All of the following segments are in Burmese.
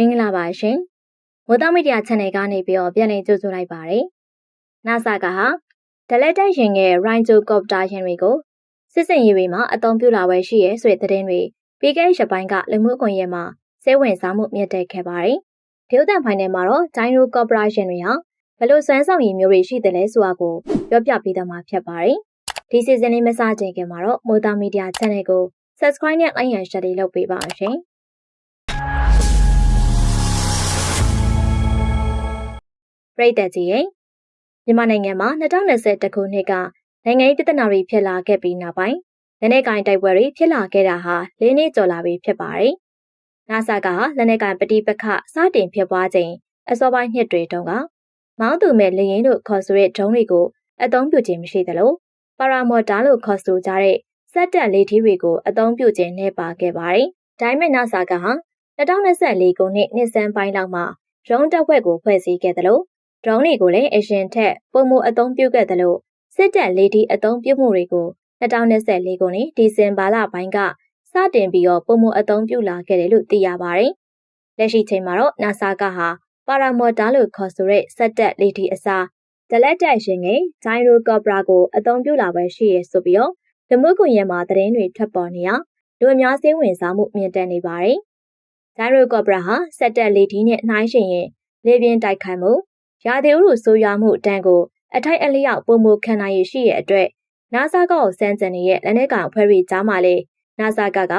မင်္ဂလာပါရှင်။မိုးသားမီဒီယာ channel ကနေပြီးတော့ပြန်လည်ကြိုဆိုလိုက်ပါရစေ။ NASA ကဟာဒလက်တိုက်ရှင်ရဲ့ Rhino Copter ရှင်တွေကိုစစ်စင်ရေးတွေမှာအသုံးပြုလာဝယ်ရှိရဲဆိုတဲ့သတင်းတွေပြီးခဲ့တဲ့ရက်ပိုင်းကလူမှုကွန်ရက်မှာစိတ်ဝင်စားမှုမြင့်တက်ခဲ့ပါတယ်။ဒီဥတန်ဖိုင်ထဲမှာတော့ Dino Copter ရှင်တွေဟာဘလို့စွမ်းဆောင်ရည်မျိုးတွေရှိတယ်လဲဆိုတာကိုပြောပြပေးသွားမှာဖြစ်ပါတယ်။ဒီ season လေးမစတင်ခင်မှာတော့မိုးသားမီဒီယာ channel ကို subscribe နဲ့ like and share လုပ်ပေးပါအောင်ရှင်။ ပြည်သက်ကြီးရဲ့မြန်မာနိုင်ငံမှာ2021ခုနှစ်ကနိုင်ငံရေးပြဿနာတွေဖြစ်လာခဲ့ပြီးနောက်ပိုင်းလက်နက်ကင်တိုက်ပွဲတွေဖြစ်လာခဲ့တာဟာ၄နှစ်ကျော်လာပြီဖြစ်ပါတယ်။နာဆာကလက်နက်ကင်ပဋိပက္ခစတင်ဖြစ်ပွားချိန်အစောပိုင်းနှစ်တွေတုန်းကမောင်းသူမဲ့လေရင်တို့ခေါ်ဆိုတဲ့ဒုံးတွေကိုအသုံးပြုခြင်းမရှိသလိုပါရာမော်တာလို့ခေါ်ဆိုကြတဲ့စက်တက်လေထီးတွေကိုအသုံးပြုခြင်းနဲ့ပါခဲ့ပါတယ်။ဒိုင်းမက်နာဆာကဟာ2024ခုနှစ်နှစ်စန်းပိုင်းလောက်မှာရုံးတက်ဝက်ကိုဖွဲ့စည်းခဲ့တယ်လို့ ဒရုန်းတွေကိုလည်းအရင်ထက်ပုံမအသုံးပြုခဲ့တယ်လို့စစ်တပ်လေဒီအသုံးပြုမှုတွေကို2024ခုနှစ်ဒီဇင်ဘာလပိုင်းကစတင်ပြီးတော့ပုံမအသုံးပြုလာခဲ့တယ်လို့သိရပါတယ်။လက်ရှိချိန်မှာတော့ NASA ကဟာပါရာမော်တာလို့ခေါ်ဆိုတဲ့စက်တက်လေဒီအစားဒလက်တက်ရှင်ငယ်ဂျိုင်ရိုကော့ပရာကိုအသုံးပြုလာပဲရှိရဆိုပြီးတော့ဓမုကွန်ရက်မှာသတင်းတွေထွက်ပေါ်နေရလူအများစိတ်ဝင်စားမှုမြင့်တက်နေပါတယ်။ဂျိုင်ရိုကော့ပရာဟာစက်တက်လေဒီနဲ့နှိုင်းယှဉ်ရင်လေပြင်းတိုက်ခိုက်မှု ရာသီဥတုဆိုးရွားမှုတန်းကိုအထိုက်အလျောက်ပုံမခံနိုင်ရရှိရဲ့အတွက် NASA ကောစမ်းကြံရဲ့လက်နက်ကောင်အဖွဲ့တွေကြားမှာလေ NASA ကက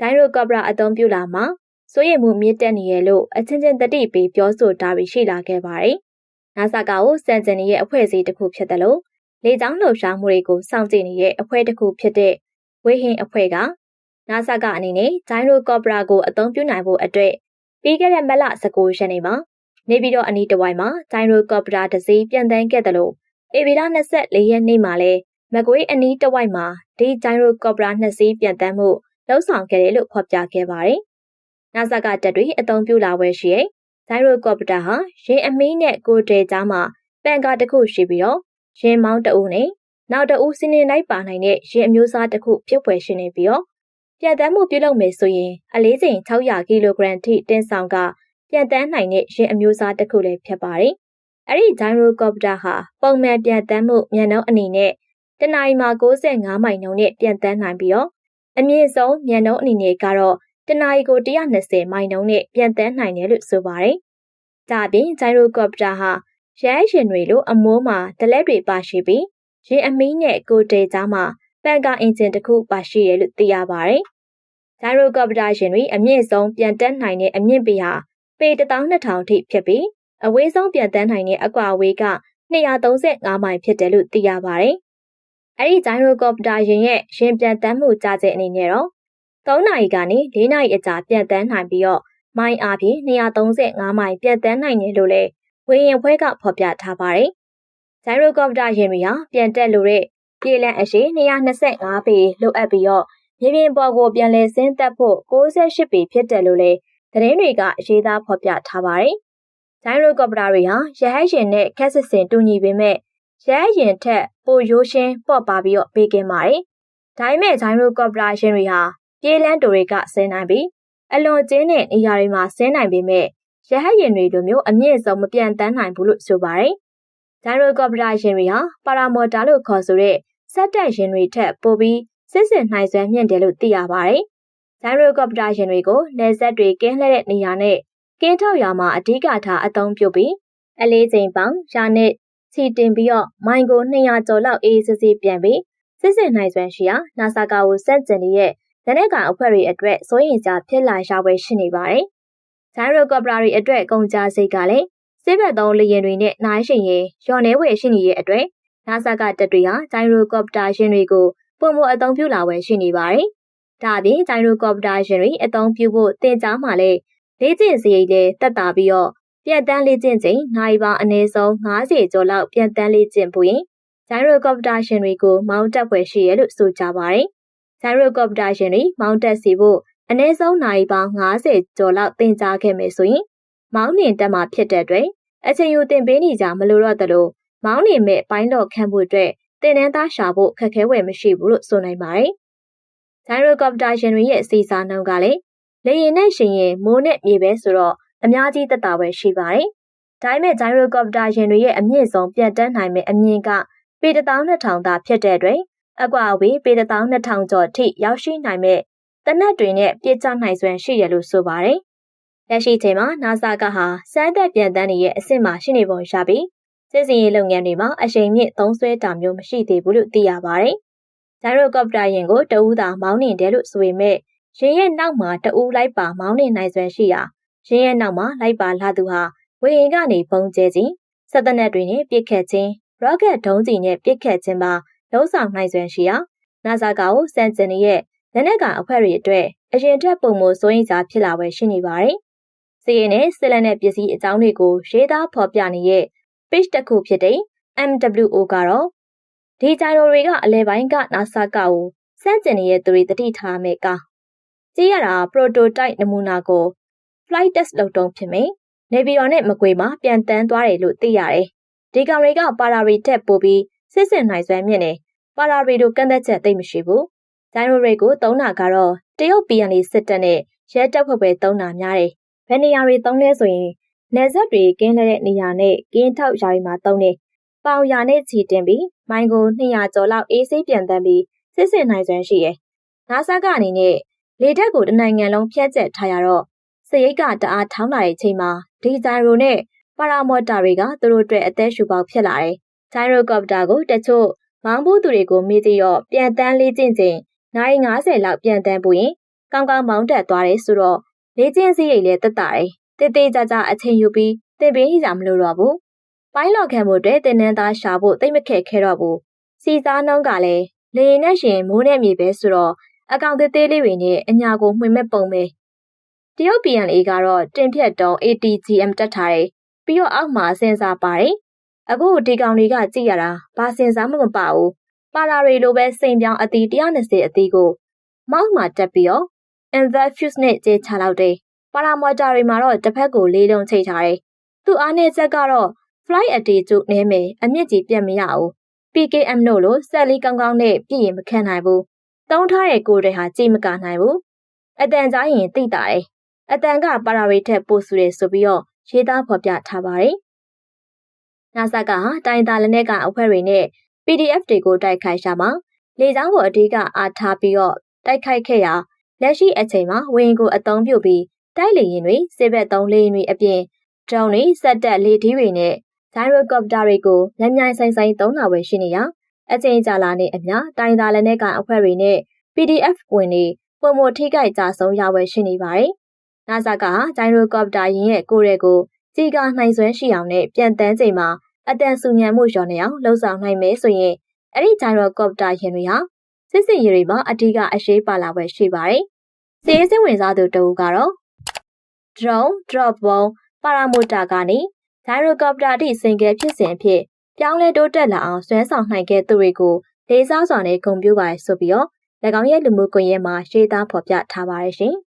ဒိုင်ရိုကော့ပရာအသုံးပြုလာမှာစိုးရိမ်မှုမြင့်တက်နေရလို့အချင်းချင်းတတိပေးပြောဆိုတာတွေရှိလာခဲ့ပါတယ်။ NASA ကကိုစမ်းကြံရဲ့အဖွဲ့အစည်းတစ်ခုဖြစ်တယ်လို့လေကြောင်းလှုပ်ရှားမှုတွေကိုစောင့်ကြည့်နေတဲ့အဖွဲ့တစ်ခုဖြစ်တဲ့ဝေဟင်အဖွဲ့က NASA ကအနေနဲ့ဒိုင်ရိုကော့ပရာကိုအသုံးပြုနိုင်ဖို့အတွက်ပြီးခဲ့တဲ့မလ19ရက်နေ့မှာ နေပြည်တော်အနီးတစ်ဝိုက်မှာဒိုင်ရိုကော့ပတာတစ်စီးပြန်တန်းခဲ့တယ်လို့ဧပြီလ24ရက်နေ့မှာလဲမကွေးအနီးတစ်ဝိုက်မှာဒီဒိုင်ရိုကော့ပတာနှစ်စီးပြန်တန်းမှုလှုပ်ဆောင်ခဲ့တယ်လို့ဖော်ပြခဲ့ပါတယ်။နာဆာကတက်တွေအသုံးပြုလာဝဲရှိရဲ့ဒိုင်ရိုကော့ပတာဟာရေအမီးနဲ့ကိုတဲကြားမှာပန်ကာတစ်ခုရှိပြီးတော့ရင်မောင်းတအုပ်နဲ့နောက်တအုပ်စီးနေလိုက်ပါနိုင်တဲ့ရင်အမျိုးအစားတစ်ခုဖြစ်ဖွယ်ရှိနေပြီးတော့ပြန်တန်းမှုပြုလုပ်မယ်ဆိုရင်အလေးချိန်600ကီလိုဂရမ်ထိတင်ဆောင်က ပြန်တန်းနိုင်တဲ့ရင်အမျိုးအစားတစ်ခုလည်းဖြစ်ပါတယ်။အဲ့ဒီဂျိုင်ရိုကော်ပတာဟာပုံမှန်ပြန်တန်းမှုမြန်နှုန်းအနေနဲ့တနအီမှာ65မိုင်နှုန်းနဲ့ပြန်တန်းနိုင်ပြီးတော့အမြင့်ဆုံးမြန်နှုန်းအနေနဲ့ကတော့တနအီကို120မိုင်နှုန်းနဲ့ပြန်တန်းနိုင်တယ်လို့ဆိုပါတယ်။ဒါအပြင်ဂျိုင်ရိုကော်ပတာဟာရဲရင်တွေလိုအမိုးမှာဒလက်တွေပါရှိပြီးရင်အမီးနဲ့ကိုတေကြားမှာပန်ကာအင်ဂျင်တစ်ခုပါရှိတယ်လို့သိရပါတယ်။ဂျိုင်ရိုကော်ပတာရှင်တွေအမြင့်ဆုံးပြန်တက်နိုင်တဲ့အမြင့်ပေဟာ ပေ12000ထိဖြစ်ပြီးအဝေးဆုံးပြန်တန်းနိုင်တဲ့အကွာအဝေးက235မိုင်ဖြစ်တယ်လို့သိရပါတယ်။အဲ့ဒီဂျိုင်းရိုကော်ပတာယာဉ်ရဲ့ရင်ပြန်တန်းမှုကြာတဲ့အနေနဲ့တော့3နာရီကနေ4နာရီအကြာပြန်တန်းနိုင်ပြီးတော့မိုင်အားဖြင့်235မိုင်ပြန်တန်းနိုင်တယ်လို့လည်းဝေရင်ဖွဲကဖော်ပြထားပါတယ်။ဂျိုင်းရိုကော်ပတာယာဉ်တွေဟာပြန်တက်လို့တဲ့ပြေးလန်းအရှိ225ပေလိုအပ်ပြီးတော့မြေပြင်ပေါ်ကိုပြန်လည်ဆင်းသက်ဖို့68ပေဖြစ်တယ်လို့လည်း သတင်းတွေကရေးသားဖော်ပြထားပါတယ်။ဂျိုင်းရိုကော်ပတာတွေဟာရဟတ်ယာဉ်နဲ့ခက်စစ်စင်တူညီပေမဲ့ရဟတ်ယာဉ်ထက်ပိုရိုးရှင်းပေါ့ပါပြီးတော့ပေးကင်းပါတယ်။ဒါပေမဲ့ဂျိုင်းရိုကော်ပတာယာဉ်တွေဟာပြေးလန်းတိုတွေကဆင်းနိုင်ပြီးအလွန်ကျင်းတဲ့နေရာတွေမှာဆင်းနိုင်ပေမဲ့ရဟတ်ယာဉ်တွေလိုမျိုးအမြင့်ဆုံးမပြန့်တန်းနိုင်ဘူးလို့ဆိုပါတယ်။ဂျိုင်းရိုကော်ပတာယာဉ်တွေဟာပါရာမော်တာလို့ခေါ်ဆိုတဲ့စက်တက်ယာဉ်တွေထက်ပိုပြီးစစ်စစ်နိုင်စွမ်းမြင့်တယ်လို့သိရပါတယ်။ ဂျိုင်းရိုကော်ပတာယာဉ်တွေကိုနေဆက်တွေကင်းလှည့်တဲ့နေရာနဲ့ကင်းထောက်ရာမှာအဓိကထားအသုံးပြုပြီးအလေးချိန်ပေါင်းရာနဲ့ချီတင်ပြီးတော့မိုင်ကို200ကျော်လောက်အေးစစ်စစ်ပြန်ပြီးစစ်စစ်နိုင်စွမ်းရှိရာနာဆာကာကိုစက်ကျင်ရဲ့လက်နက်ကန်အဖွဲ့တွေအတွက်စိုးရင်ကြားဖြစ်လာရပွဲရှိနေပါတယ်။ဂျိုင်းရိုကော်ပရာတွေအတွက်ကုန်ကြစိတ်ကလည်းစစ်ဘက်သုံးလေယာဉ်တွေနဲ့နိုင်ရှင်ရင်ရော်နေဝယ်ရှိနေတဲ့အတွက်နာဆာကတပ်တွေဟာဂျိုင်းရိုကော်ပတာရှင်တွေကိုပုံမအသုံးပြုလာဝယ်ရှိနေပါတယ်။ ဒါအပြင်ဂျိုင်းရိုကော်ပတာရှင်တွေအသုံးပြုဖို့တင်ကြားမှလည်းလေ့ကျင့်စရိတ်လည်းတက်တာပြီးတော့ပြတ်တန်းလေ့ကျင့်ချိန်နိုင်ပေါင်းအနည်းဆုံး90ကျော်လောက်ပြတ်တန်းလေ့ကျင့်ဖို့ရင်ဂျိုင်းရိုကော်ပတာရှင်တွေကိုမောင်းတက်ဖွယ်ရှိရလို့ဆိုကြပါတယ်။ဂျိုင်းရိုကော်ပတာရှင်တွေမောင်းတက်စီဖို့အနည်းဆုံးနိုင်ပေါင်း90ကျော်လောက်သင်ကြားခဲ့မယ်ဆိုရင်မောင်းနှင်တက်မှာဖြစ်တဲ့အတွက်အချိန်ယူတင်ပေးနေကြမလို့တော့တလို့မောင်းနေမဲ့ပိုင်းတော့ခံဖို့အတွက်တင်တန်းသားရှာဖို့ခက်ခဲဝယ်မရှိဘူးလို့ဆိုနိုင်ပါတယ်။ ဂျိုင်းရိုကော်ပတာရှင်တွေရဲ့စီစာနှုန်းကလည်းလေရင်နဲ့ရှင်ရင်မိုးနဲ့မြေပဲဆိုတော့အများကြီးသက်သာဝယ်ရှိပါတယ်။ဒါပေမဲ့ဂျိုင်ရိုကော်ပတာယာဉ်တွေရဲ့အမြင့်ဆုံးပြတ်တန်းနိုင်မဲ့အမြင့်ကပေ12000သာဖြစ်တဲ့အတွက်အကွာအဝေးပေ12000ကျော်ထိရောက်ရှိနိုင်မဲ့တနက်တွေနဲ့ပြစ်ချနိုင်စွမ်းရှိရလို့ဆိုပါတယ်။လက်ရှိချိန်မှာ NASA ကဟာစမ်းသပ်ပြန်တန်းနေရဲ့အဆင့်မှာရှိနေပုံရပြီးစစ်စင်ရေးလုပ်ငန်းတွေမှာအရှိန်မြင့်သုံးစွဲတာမျိုးမရှိသေးဘူးလို့သိရပါတယ်။ ဂျိုင်ရိုကော်ပတာယာဉ်ကိုတဦးသာမောင်းနေတယ်လို့ဆိုပေမဲ့ရင်ရဲ့နောက်မှာတဦးလိုက်ပါမောင်းနေနိုင်စွမ်းရှိရာရင်ရဲ့နောက်မှာလိုက်ပါလာသူဟာဝေရင်ကနေပုံကျဲခြင်းဆက်သက်နက်တွေနဲ့ပြစ်ခတ်ခြင်းရော့ကက်ဒုံးစီနဲ့ပြစ်ခတ်ခြင်းပါလုံးဆောင်နိုင်စွမ်းရှိရာ NASA ကကိုစန့်ကျင်ရဲ့လက်နက်ကအဖွဲ့တွေအတွက်အရင်ထက်ပုံမစိုးရင်စားဖြစ်လာဝယ်ရှိနေပါတယ်။စီရင်နဲ့စစ်လက်နဲ့ပစ္စည်းအကြောင်းတွေကိုရေးသားဖော်ပြနေတဲ့ page တစ်ခုဖြစ်တဲ့ MWO ကတော့ ဒီဂျိုင်ရိုတွေကအလဲပိုင်းက NASA ကကိုစန့်ကျင်ရဲ့သူတွေတတိထားမယ်ကကြည့်ရတာ prototype နမူနာကို flight test လုပ်တုံးဖြစ်မယ်။နေပြည်တော်နဲ့မကွေမှာပြန်တန်းသွားတယ်လို့သိရတယ်။ဒီကောင်တွေကပါရာရီတက်ပို့ပြီးစစ်စင်နိုင်စွမ်းမြင့်နေပါရာရီတို့ကန့်သက်ချက်သိမ့်မရှိဘူး။ဂျိုင်ရိုတွေကိုသုံးတာကတော့တရုတ် PNA စစ်တပ်နဲ့ရဲတပ်ဖွဲ့ပဲသုံးတာများတယ်။ဘယ်နေရာတွေသုံးလဲဆိုရင်နေဆက်တွေကင်းတဲ့နေရာနဲ့ကင်းထောက်ရာတွေမှာသုံးတယ်။ ပေါင်ရာနဲ့ချီတင်ပြီးမိုင်ကို200ကျော်လောက်အေးဆေးပြန်တန်းပြီးစစ်စင်နိုင်စွမ်းရှိရဲ့။နာဆာကအနေနဲ့လေတက်ကိုတနိုင်ငံလုံးဖျက်ချက်ထားရတော့စရိတ်ကတအားထောင်းလာတဲ့အချိန်မှာဒီဇိုင်ရိုနဲ့ပါရာမော်တာတွေကသူတို့အတွက်အသက်ရှူပေါက်ဖြစ်လာတယ်။ဂျိုင်ရိုကော်ပတာကိုတချို့မောင်းဖို့သူတွေကိုမေးကြည့်တော့ပြန်တန်းလေးကျင့်ချိန်နိုင်90လောက်ပြန်တန်းပူရင်ကောင်းကောင်းမောင်းတက်သွားတယ်ဆိုတော့လေ့ကျင့်စရိတ်လည်းတက်တာတယ်။တေးသေးကြကြအချိန်ယူပြီးတင်ပေးကြမလို့တော့ဘူး။ ပိုင်းလော်ခံမှုတွေတင်နန်းသားရှာဖို့တိတ်မခက်ခဲတော့ဘူး။စီစားနှုံးကလည်းလေရင်နဲ့ရှင်မိုးနဲ့မြေပဲဆိုတော့အကောင်သေးသေးလေးတွေနဲ့အညာကိုမှွေမဲ့ပုံပဲတရုတ် PNA ကတော့တင်ဖြတ်တုံး ATGM တက်ထားတယ်ပြီးတော့အောက်မှာစင်ဆာပါတယ်အခုဒီကောင်တွေကကြည့်ရတာဘာစင်ဆာမှမပါဘူးပါလာတွေလိုပဲစိန်ပြောင်းအတီ120အတီကိုမောက်မှာတက်ပြီးတော့ Inverfuse နဲ့ကျေချလောက်တယ်ပါလာမော်တာတွေမှာတော့တစ်ဖက်ကိုလေးလုံးချိတ်ထားတယ်သူအားနဲ့ချက်ကတော့ flight အတီကျုနဲမယ်အမြင့်ကြီးပြတ်မရဘူး PKM တို့လိုဆက်လေးကောင်းကောင်းနဲ့ပြည့်ရင်မခံနိုင်ဘူးတုံးထားတဲ့ကိုယ်တွေဟာကြိတ်မကနိုင်ဘူးအတန်ကြားရင်သိတာတယ်အတန်ကပါရာရီထက်ပိုဆူတယ်ဆိုပြီးတော့ရေးသားဖော်ပြထားပါတယ်။နာဆာကဟာတိုင်းသားလက်နက်ကအဖွဲ့တွေနဲ့ PDF တွေကိုတိုက်ခိုက်ရှာမှာလေကြောင်းကိုအဓိကအားထားပြီးတော့တိုက်ခိုက်ခဲ့ရာလက်ရှိအချိန်မှာဝင်းကိုအသုံးပြုပြီးတိုက်လေရင်တွေစစ်ဘက်သုံးလေရင်တွေအပြင်ဒရုန်းတွေစက်တက်လေထီးတွေနဲ့ ဇိုင်ရိုကော်ပတာတွေကိုညံ့ညိုင်ဆိုင်ဆိုင်သုံးလာဝယ်ရှိနေရအချိန်ကြာလာနေအမျှတိုင်းသားလက်နက်ကအဖွဲ့တွေနဲ့ PDF ဝင်တွေပုံမထိခိုက်ကြဆုံးရဝယ်ရှိနေပါတယ်။ NASA ကဂျိုင်ရိုကော်ပတာယင်းရဲ့ကိုယ်ရဲကိုကြီးကားနိုင်စွမ်းရှိအောင်နဲ့ပြန်တန်းချိန်မှာအတန်ဆူညံမှုလျော်နေအောင်လှုံ့ဆော်နိုင်မယ်ဆိုရင်အဲ့ဒီဂျိုင်ရိုကော်ပတာယင်းတွေဟာစစ်စစ်ရေးတွေမှာအထူးကအရှိပါလာဝယ်ရှိပါတယ်။စီးရေးစင်ဝင်စားသူတဦးကတော့ drone drop bomb ပါရာမိုတာကနေ ဂျိုင်ရိုကော်ပတာတိစင်ကဲဖြစ်စဉ်အဖြစ်ပြောင်းလဲတိုးတက်လာအောင်ဆွဲဆောင်နိုင်ခဲ့သူတွေကိုလေးစားစွာနဲ့ဂုဏ်ပြုပါရဆိုပြီးတော့၎င်းရဲ့လူမှုကွန်ရက်မှာရေးသားဖော်ပြထားပါတယ်ရှင်။